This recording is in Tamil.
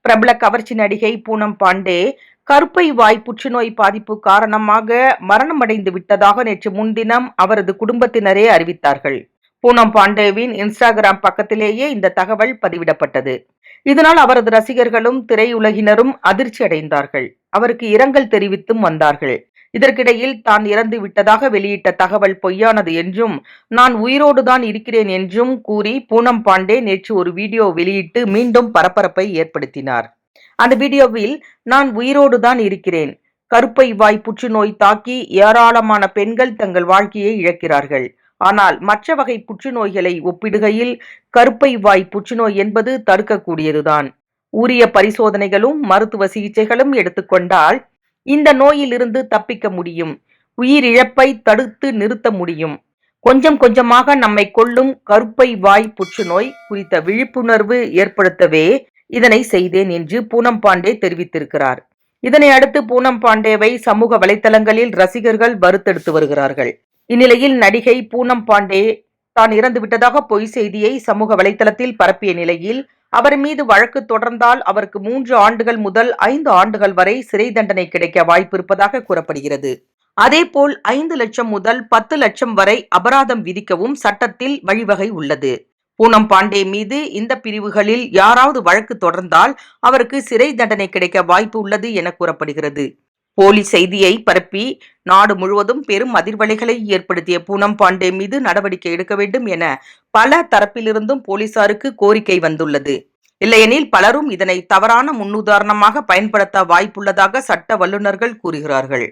பிரபல கவர்ச்சி நடிகை பூனம் பாண்டே கருப்பை வாய் புற்றுநோய் பாதிப்பு காரணமாக மரணமடைந்து விட்டதாக நேற்று முன்தினம் அவரது குடும்பத்தினரே அறிவித்தார்கள். பூனம் பாண்டேவின் இன்ஸ்டாகிராம் பக்கத்திலேயே இந்த தகவல் பதிவிடப்பட்டது. இதனால் அவரது ரசிகர்களும் திரையுலகினரும் அதிர்ச்சி அடைந்தார்கள் அவருக்கு இரங்கல் தெரிவித்தும் வந்தார்கள். இதற்கிடையில் தான் இறந்து விட்டதாக வெளியிட்ட தகவல் பொய்யானது என்றும் நான் உயிரோடுதான் இருக்கிறேன் என்றும் கூறி பூனம் பாண்டே நேற்று ஒரு வீடியோ வெளியிட்டு மீண்டும் பரபரப்பை ஏற்படுத்தினார். அந்த வீடியோவில் நான் உயிரோடு தான் இருக்கிறேன். கருப்பை வாய் புற்றுநோய் தாக்கி ஏராளமான பெண்கள் தங்கள் வாழ்க்கையை இழக்கிறார்கள். ஆனால் மற்ற வகை புற்றுநோய்களை ஒப்பிடுகையில் கருப்பை வாய் புற்றுநோய் என்பது தடுக்கக்கூடியதுதான். உரிய பரிசோதனைகளும் மருத்துவ சிகிச்சைகளும் எடுத்துக்கொண்டால் இந்த நோயிலிருந்து தப்பிக்க முடியும். உயிரிழப்பை தடுத்து நிறுத்த முடியும். கொஞ்சம் கொஞ்சமாக நம்மை கொள்ளும் கருப்பை வாய் புற்றுநோய் குறித்த விழிப்புணர்வு ஏற்படுத்தவே இதனை செய்தேன் என்று பூனம் பாண்டே தெரிவித்திருக்கிறார். இதனை அடுத்து பூனம் பாண்டேவை சமூக வலைதளங்களில் ரசிகர்கள் வருத்தெடுத்து வருகிறார்கள். இந்நிலையில் நடிகை பூனம் பாண்டே தான் இறந்து விட்டதாக பொய் செய்தியை சமூக வலைதளத்தில் பரப்பிய நிலையில் அவர் மீது வழக்கு தொடர்ந்தால் அவருக்கு மூன்று ஆண்டுகள் முதல் ஐந்து ஆண்டுகள் வரை சிறை தண்டனை கிடைக்க வாய்ப்பு இருப்பதாக கூறப்படுகிறது. அதேபோல் ஐந்து லட்சம் முதல் பத்து லட்சம் வரை அபராதம் விதிக்கவும் சட்டத்தில் வழிவகை உள்ளது. பூனம் பாண்டே மீது இந்த பிரிவுகளில் யாராவது வழக்கு தொடர்ந்தால் அவருக்கு சிறை தண்டனை கிடைக்க வாய்ப்பு உள்ளது என கூறப்படுகிறது. போலி செய்தியை பரப்பி நாடு முழுவதும் பெரும் அதிர்வலைகளை ஏற்படுத்திய பூனம் பாண்டே மீது நடவடிக்கை எடுக்க வேண்டும் என பல தரப்பிலிருந்தும் போலீசாருக்கு கோரிக்கை வந்துள்ளது. இல்லையெனில் பலரும் இதனை தவறான முன்னுதாரணமாக பயன்படுத்த வாய்ப்புள்ளதாக சட்ட வல்லுநர்கள் கூறுகிறார்கள்.